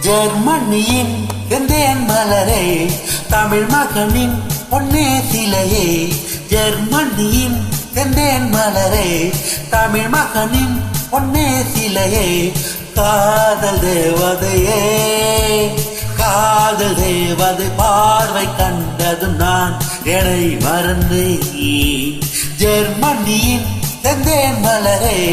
ஜெர்மனியின் எந்தேன் மலரே? தமிழ் மகனின் ஒன்னே சிலையே. ஜெர்மனியின் எந்தேன் மலரே? தமிழ் மகனின் ஒன்னே சிலையே. காதல் தேவதையே. காதல் தேவது பார்வை கண்டதும் நான். எனை மறந்து ஜெர்மனியின் தந்தேன் மலரே?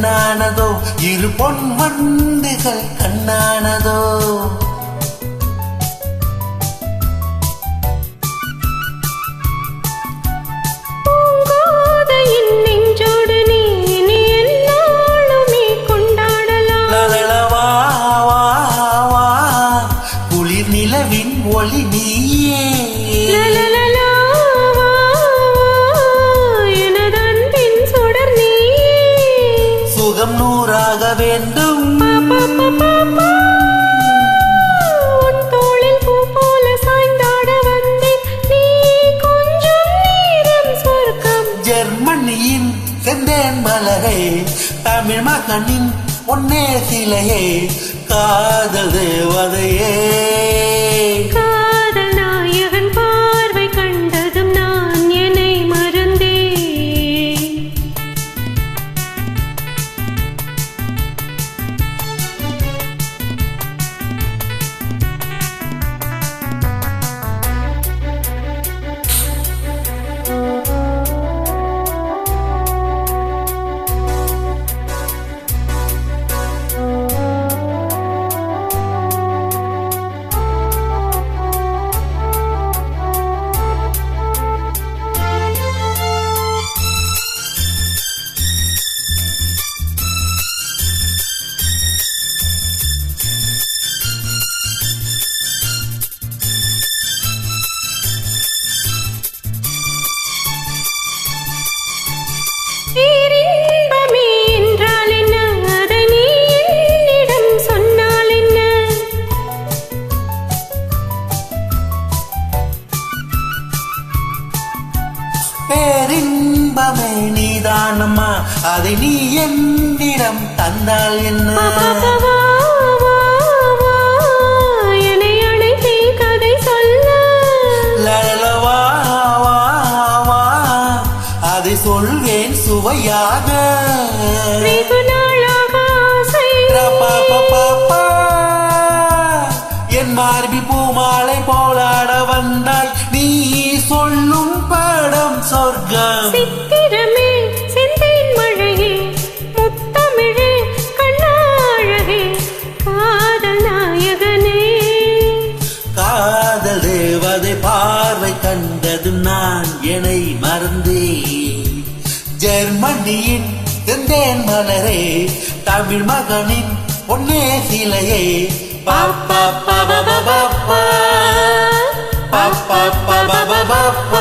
பெண்ணானதோ இரு பொன் வண்டுகள் கண்ணானதோ? பூங்கோதையின் நெஞ்சோடு சுகம் நூறாக வேண்டும். ஜெர்மனியின் செந்தேன் மலரே தமிழ் மகனின் பொன்னே சிலையே காதல் தேவதையே. நீதானம்மா அதை நீ என்னிடம் தந்தால் என்ன? அதை சொல்வேன் சுவையாக. என் மார்பி பூமாலை போலாட வந்தாய். நீ சொல்லும் படம் சொர்க்கம். என்னை மறந்தேன். ஜெர்மனியின் தெந்தேன் மலரே தமிழ் மகனின் பொன்னே சிலையே. பாப்பா பாபா பாப்பா பாப்பா பாபா பாப்பா